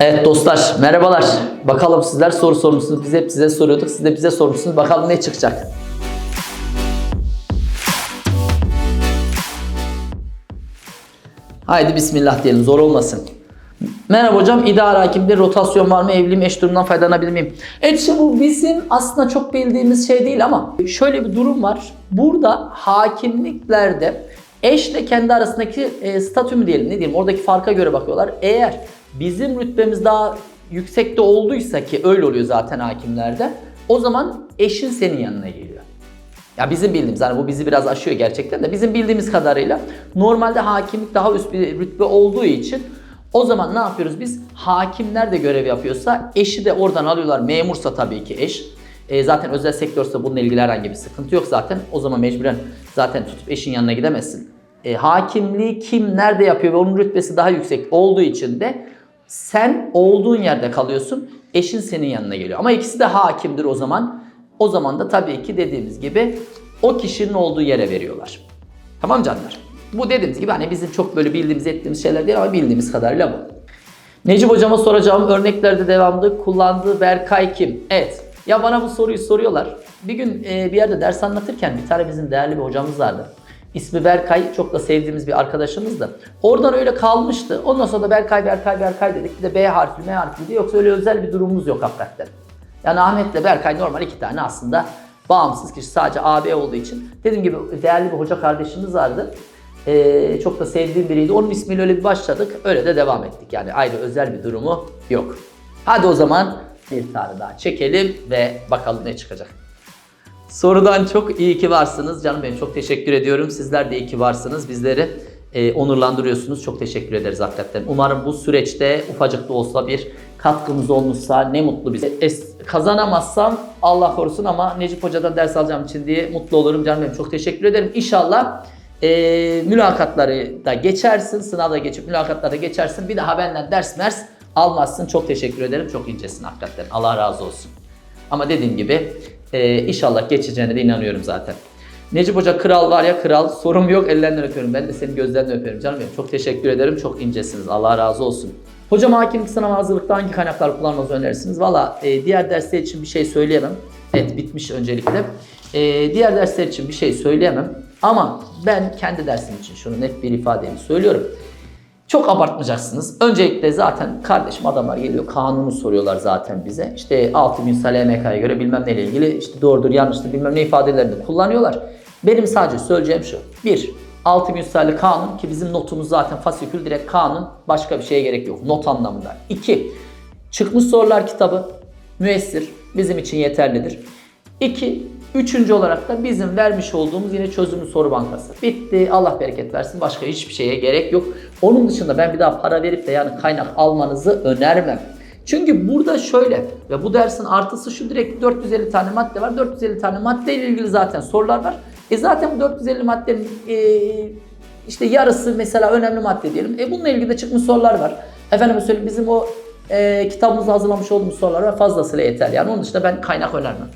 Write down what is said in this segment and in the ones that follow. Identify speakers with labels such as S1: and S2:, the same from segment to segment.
S1: Evet dostlar merhabalar. Bakalım sizler soru sormuşsunuz. Biz hep size soruyorduk. Siz de bize sormuşsunuz. Bakalım ne çıkacak. Haydi bismillah diyelim zor olmasın. Merhaba hocam idare hakimde rotasyon var mı? Evliyim eş durumdan faydalanabilir miyim? Evet işte bu bizim aslında çok bildiğimiz şey değil ama şöyle bir durum var. Burada hakimliklerde eşle kendi arasındaki e, statü mü diyelim ne diyelim oradaki farka göre bakıyorlar. Eğer bizim rütbemiz daha yüksekte olduysa ki öyle oluyor zaten hakimlerde o zaman eşin senin yanına geliyor. Ya bizim bildiğimiz hani bu bizi biraz aşıyor gerçekten de bizim bildiğimiz kadarıyla normalde hakimlik daha üst bir rütbe olduğu için o zaman ne yapıyoruz biz? Hakimler de görev yapıyorsa eşi de oradan alıyorlar. Memursa tabii ki eş. E, zaten özel sektörse bununla ilgili herhangi bir sıkıntı yok zaten. O zaman mecburen zaten tutup eşin yanına gidemezsin. E, hakimliği kim nerede yapıyor ve onun rütbesi daha yüksek olduğu için de sen olduğun yerde kalıyorsun. Eşin senin yanına geliyor. Ama ikisi de hakimdir o zaman. O zaman da tabii ki dediğimiz gibi o kişinin olduğu yere veriyorlar. Tamam canlar? Bu dediğimiz gibi hani bizim çok böyle bildiğimiz ettiğimiz şeyler değil ama bildiğimiz kadarıyla bu. Necip hocama soracağım örneklerde devamlı kullandığı Berkay kim? Evet. Ya bana bu soruyu soruyorlar. Bir gün e, bir yerde ders anlatırken bir tane bizim değerli bir hocamız vardı. İsmi Berkay. Çok da sevdiğimiz bir arkadaşımızdı. Oradan öyle kalmıştı. Ondan sonra da Berkay, Berkay, Berkay dedik. Bir de B harfi, M harfi diye. Yoksa öyle özel bir durumumuz yok hakikaten. Yani Ahmet'le Berkay normal iki tane aslında bağımsız kişi. Sadece AB olduğu için. Dediğim gibi değerli bir hoca kardeşimiz vardı. Ee, çok da sevdiğim biriydi. Onun ismiyle öyle bir başladık. Öyle de devam ettik. Yani ayrı özel bir durumu yok. Hadi o zaman bir tane daha çekelim ve bakalım ne çıkacak. Sorudan çok iyi ki varsınız. Canım benim çok teşekkür ediyorum. Sizler de iyi ki varsınız. Bizleri e, onurlandırıyorsunuz. Çok teşekkür ederiz hakikaten. Umarım bu süreçte ufacık da olsa bir katkımız olmuşsa ne mutlu bize. Es- kazanamazsam Allah korusun ama Necip Hoca'dan ders alacağım için diye mutlu olurum. Canım benim çok teşekkür ederim. İnşallah e, mülakatları da geçersin. Sınavda geçip mülakatları geçersin. Bir daha benden ders mers almazsın. Çok teşekkür ederim. Çok incesin hakikaten. Allah razı olsun. Ama dediğim gibi e, inşallah geçeceğine de inanıyorum zaten. Necip Hoca kral var ya kral. Sorum yok ellerinden öpüyorum. Ben de senin gözlerinden öpüyorum canım benim. Çok teşekkür ederim. Çok incesiniz. Allah razı olsun. Hocam hakimlik sınavı hazırlıkta hangi kaynaklar kullanmanızı önerirsiniz? Valla e, diğer dersler için bir şey söyleyemem. Evet bitmiş öncelikle. E, diğer dersler için bir şey söyleyemem. Ama ben kendi dersim için şunu net bir ifadeyle söylüyorum. Çok abartmayacaksınız. Öncelikle zaten kardeşim adamlar geliyor kanunu soruyorlar zaten bize. İşte 6000 sayılı MK'ya göre bilmem neyle ilgili işte doğrudur yanlıştır bilmem ne ifadelerini kullanıyorlar. Benim sadece söyleyeceğim şu. 1. 6000 sayılı kanun ki bizim notumuz zaten fasikül direkt kanun. Başka bir şeye gerek yok not anlamında. 2. Çıkmış sorular kitabı müessir bizim için yeterlidir. 2. Üçüncü olarak da bizim vermiş olduğumuz yine çözümlü soru bankası. Bitti. Allah bereket versin. Başka hiçbir şeye gerek yok. Onun dışında ben bir daha para verip de yani kaynak almanızı önermem. Çünkü burada şöyle ve bu dersin artısı şu direkt 450 tane madde var. 450 tane madde ile ilgili zaten sorular var. E zaten bu 450 maddenin e, işte yarısı mesela önemli madde diyelim. E bununla ilgili de çıkmış sorular var. Efendim söyleyeyim bizim o e, kitabımızda hazırlamış olduğumuz sorular var. Fazlasıyla yeter. Yani onun dışında ben kaynak önermem.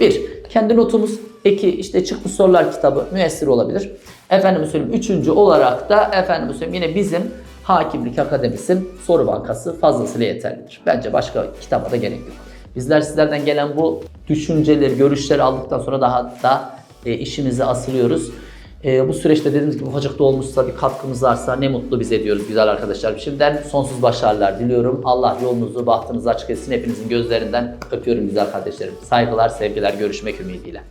S1: Bir, kendi notumuz. iki işte çıkmış sorular kitabı müessir olabilir. Efendim söyleyeyim üçüncü olarak da efendim söyleyeyim yine bizim Hakimlik Akademisi'nin soru bankası fazlasıyla yeterlidir. Bence başka kitaba da gerek yok. Bizler sizlerden gelen bu düşünceleri, görüşleri aldıktan sonra daha da e, işimize asılıyoruz. E, bu süreçte dediğimiz gibi ufacık da olmuşsa bir katkımız varsa ne mutlu bize diyoruz güzel arkadaşlar. Şimdiden sonsuz başarılar diliyorum. Allah yolunuzu, bahtınızı açık etsin. Hepinizin gözlerinden öpüyorum güzel kardeşlerim. Saygılar, sevgiler, görüşmek ümidiyle.